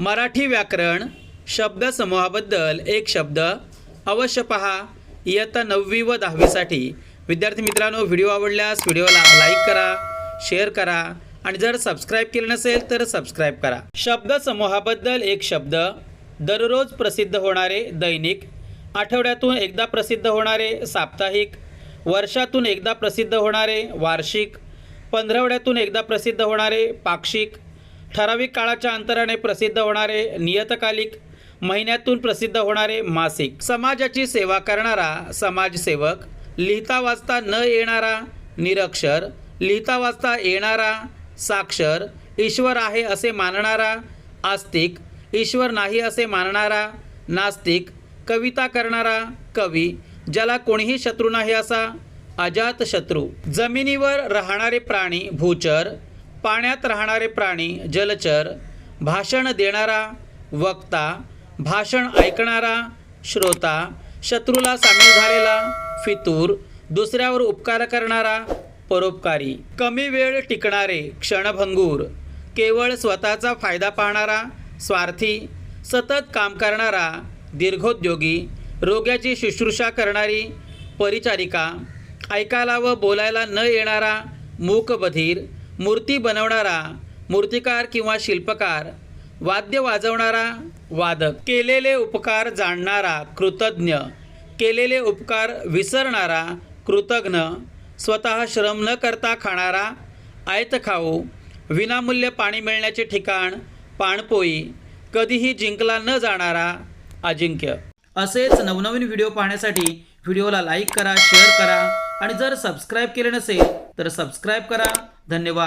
मराठी व्याकरण शब्दसमूहाबद्दल एक शब्द अवश्य पहा. इयत्ता नववी व दहावीसाठी विद्यार्थी मित्रांनो व्हिडिओ आवडल्यास व्हिडिओला लाईक करा शेअर करा आणि जर सबस्क्राईब केलं नसेल तर सबस्क्राईब करा. शब्दसमूहाबद्दल एक शब्द दररोज प्रसिद्ध होणारे दैनिक आठवड्यातून एकदा प्रसिद्ध होणारे साप्ताहिक वर्षातून एकदा प्रसिद्ध होणारे वार्षिक पंधरवड्यातून एकदा प्रसिद्ध होणारे पाक्षिक ठराविक काळाच्या अंतराने प्रसिद्ध होणारे नियतकालिक महिन्यातून प्रसिद्ध होणारे मासिक. समाजाची सेवा करणारा समाजसेवक लिहिता वाचता न येणारा निरक्षर लिहिता वाचता येणारा साक्षर ईश्वर आहे असे मानणारा आस्तिक ईश्वर नाही असे मानणारा नास्तिक कविता करणारा कवी ज्याला कोणीही शत्रू नाही असा अजात शत्रू जमिनीवर राहणारे प्राणी भूचर पाण्यात राहणारे प्राणी जलचर भाषण देणारा वक्ता भाषण ऐकणारा श्रोता शत्रूला सामील झालेला फितूर दुसऱ्यावर उपकार करणारा परोपकारी. कमी वेळ टिकणारे क्षणभंगूर केवळ स्वतःचा फायदा पाहणारा स्वार्थी सतत काम करणारा दीर्घोद्योगी रोग्याची शुश्रूषा करणारी परिचारिका ऐकायला व बोलायला न येणारा मूकबधीर मूर्ती बनवणारा मूर्तिकार किंवा शिल्पकार वाद्य वाजवणारा वादक. केलेले उपकार जाणणारा कृतज्ञ. केलेले उपकार विसरणारा कृतज्ञ. स्वतः श्रम न करता खाणारा आयत खाऊ. विनामूल्य पाणी मिळण्याचे ठिकाण पाणपोई. कधीही जिंकला न जाणारा अजिंक्य. असेच नवनवीन व्हिडिओ पाहण्यासाठी व्हिडिओला लाईक करा शेअर करा. आणि जर सबस्क्राईब केले नसेल तर सबस्क्राईब करा. धन्यवाद.